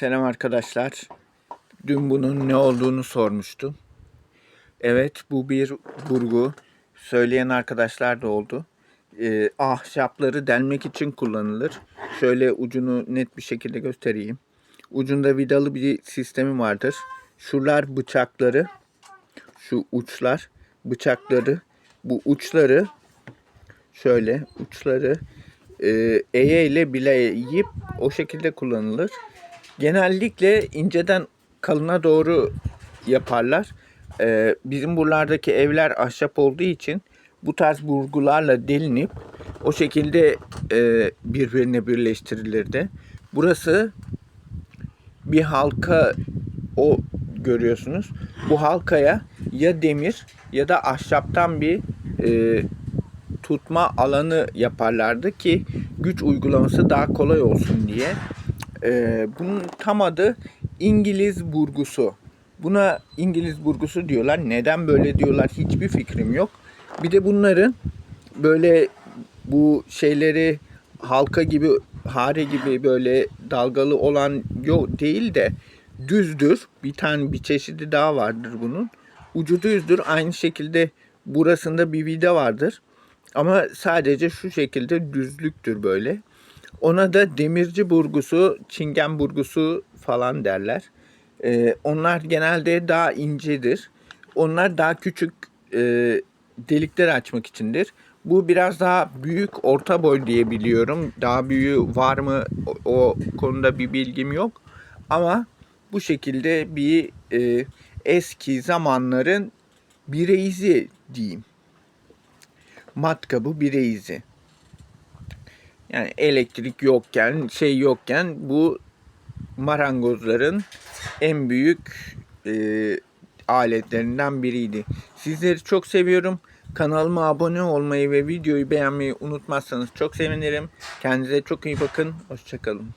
Selam arkadaşlar. Dün bunun ne olduğunu sormuştum. Evet bu bir burgu. Söyleyen arkadaşlar da oldu. Ee, ahşapları delmek için kullanılır. Şöyle ucunu net bir şekilde göstereyim. Ucunda vidalı bir sistemi vardır. Şuralar bıçakları. Şu uçlar bıçakları. Bu uçları şöyle uçları e, eye ile bileyip o şekilde kullanılır. Genellikle inceden kalına doğru yaparlar. E, bizim buralardaki evler ahşap olduğu için bu tarz burgularla delinip o şekilde e, birbirine birleştirilirdi. Burası bir halka o görüyorsunuz. Bu halkaya ya demir ya da ahşaptan bir e, tutma alanı yaparlardı ki güç uygulaması daha kolay olsun diye. Ee, bunun tam adı İngiliz burgusu. Buna İngiliz burgusu diyorlar. Neden böyle diyorlar hiçbir fikrim yok. Bir de bunların böyle bu şeyleri halka gibi hare gibi böyle dalgalı olan yok değil de düzdür. Bir tane bir çeşidi daha vardır bunun. Ucu düzdür. Aynı şekilde burasında bir vida vardır. Ama sadece şu şekilde düzlüktür böyle. Ona da demirci burgusu, çingen burgusu falan derler. Ee, onlar genelde daha incedir. Onlar daha küçük e, delikler açmak içindir. Bu biraz daha büyük, orta boy diye biliyorum. Daha büyüğü var mı o, o konuda bir bilgim yok. Ama bu şekilde bir e, eski zamanların bireizi diyeyim matkabı bireizi. Yani elektrik yokken, şey yokken bu marangozların en büyük e, aletlerinden biriydi. Sizleri çok seviyorum. Kanalıma abone olmayı ve videoyu beğenmeyi unutmazsanız çok sevinirim. Kendinize çok iyi bakın. Hoşçakalın.